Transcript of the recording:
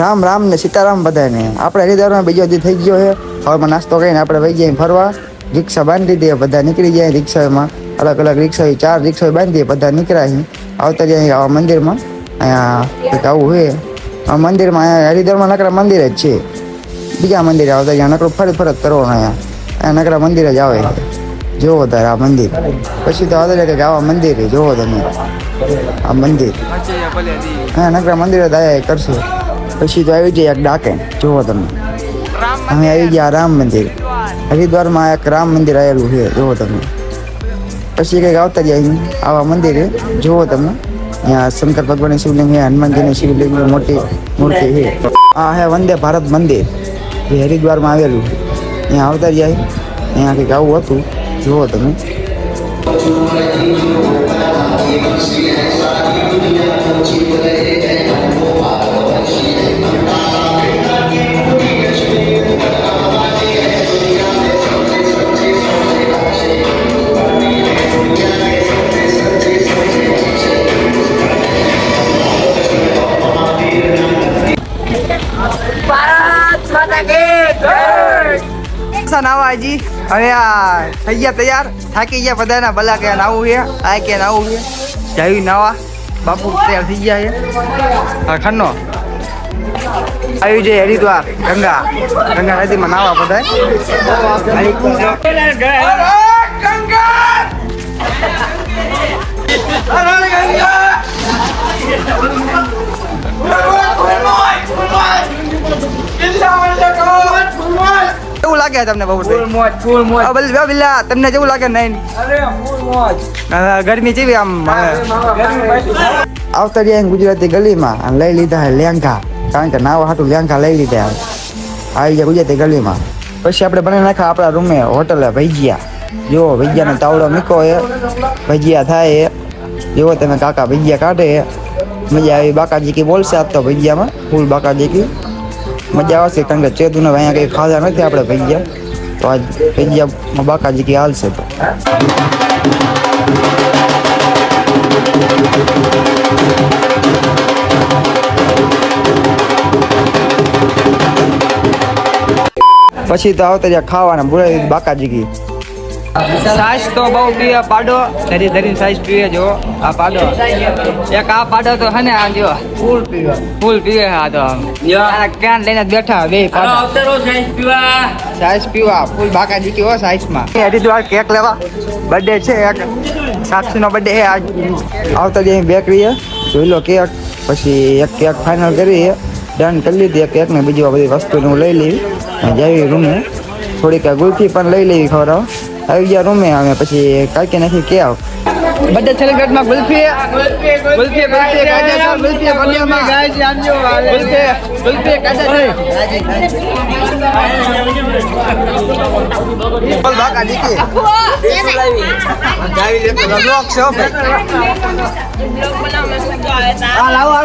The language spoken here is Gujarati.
राम राम मैं सीताराम बदायने आपरे हरिद्वार में बिजोदी થઈ ગયો છે હવે નાસ્તો કરીને આપણે વઈ જઈએ ફરવા 릭શા બાંધી દીધી બધા નીકળી જાય 릭શાઓમાં અલગ અલગ 릭શાઈ ચાર 릭શાઓ બાંધી દીધા બધા નીકરાઈ આવત અહીંયા આવા મંદિરમાં આ પકાઓ હે આ મંદિરમાં हरिद्वारમાં નાકરા મંદિર છે બીકા મંદિર આવતા જ ના કૃપા દે પર અતરો આયા આ નાકરા મંદિરે જ આવે જો બધા આ મંદિર પછી તો આદરે કે આવા મંદિર જોવો તમે આ મંદિર આ નાકરા મંદિર થાય કરશું પછી તો આવી જાય ડાકે જોવો તમે અમે આવી ગયા રામ મંદિર હરિદ્વારમાં એક રામ મંદિર આવેલું છે જોવો તમે પછી કંઈક આવતા જાય આવા મંદિરે જોવો તમે અહીંયા શંકર ભગવાનની શિવલિંગ છે હનુમાનજીની શિવલિંગ મોટી મૂર્તિ છે આ હે વંદે ભારત મંદિર જે હરિદ્વારમાં આવેલું અહીંયા આવતા જાય અહીંયા કંઈક આવું હતું જુઓ તમે Thank you. મસ્ત નાવા આજી હવે આ થઈ ગયા તૈયાર થાકી ગયા બધાના ભલા કે નાવું છે આ કે નાવું છે જાવી નાવા બાપુ તૈયાર થઈ ગયા છે આ ખન્નો આવ્યું છે હરિદ્વાર ગંગા ગંગા નદીમાં નાવા બધા આ ગયા આપણે બહુ મોજ મોજ ઓ બિલલા તને જેવું લાગે નઈ અરે મોજ ગરમી છેવી આમ ગરમી આવી આવતરીયા ગુજરાતી ગલીમાં આમ લઈ લીધા હે લેંગા કાંઈક નાવા હાટું લેંગા લઈ લીધા આઈ ગયા કુજે તે ગલીમાં પછી આપણે બને નાખ્યા આપડા રૂમ હે હોટેલ હે ભઈ ગયા જો ભઈ ગયા ને તાવડો મિક્યો હે ભઈ ગયા થા હે જો તમે કાકા ભઈ ગયા કાડે હે નજા બાકાજી કે બોલસે આપ તો ભઈયામાં ફૂલ બાકા દેકી મજા આવશે કારણ કે ચેતુને અહીંયા કંઈ ખાધા નથી આપણે ભૈયા તો આજ ભૈયામાં બાકાજી કે હાલશે તો પછી તો આવતા જ્યાં ખાવાના બોલાવી બાકાજી કી साइज तो बहुत भी है पाड़ो तेरी धरी साइज भी है जो आ पाड़ो एक आ पाड़ो तो है ना जो फुल पीवा फुल पीवे है तो यार क्या लेने बैठा है वे पाड़ो अब तेरो साइज पीवा साइज पीवा फुल बाका दी क्यों साइज में अरे दुआ केक लेवा बर्थडे छे एक साक्षी नो बर्थडे है आज आओ तो जे बेकरी है जो लो केक પછી એક કેક ફાઇનલ કરી ડન કરી લીધી એક કેક ને બીજી બધી વસ્તુ હું લઈ લેવી જાવી રૂમ ને થોડીક ગુલફી આવી ગયા રૂમે અમે પછી કાકી નથી કે આવ બધા છેલ્લેગઢમાં ગુલ્ફી ગુલ્ફી ગુલ્ફી ગુલ્ફી કાજા ગુલ્ફી બલિયામાં ગાજી આજો ગુલ્ફી ગુલ્ફી કાજા ગાજી બોલ બાકા દીકી ગાવી લે તો બ્લોક છે ભાઈ બ્લોક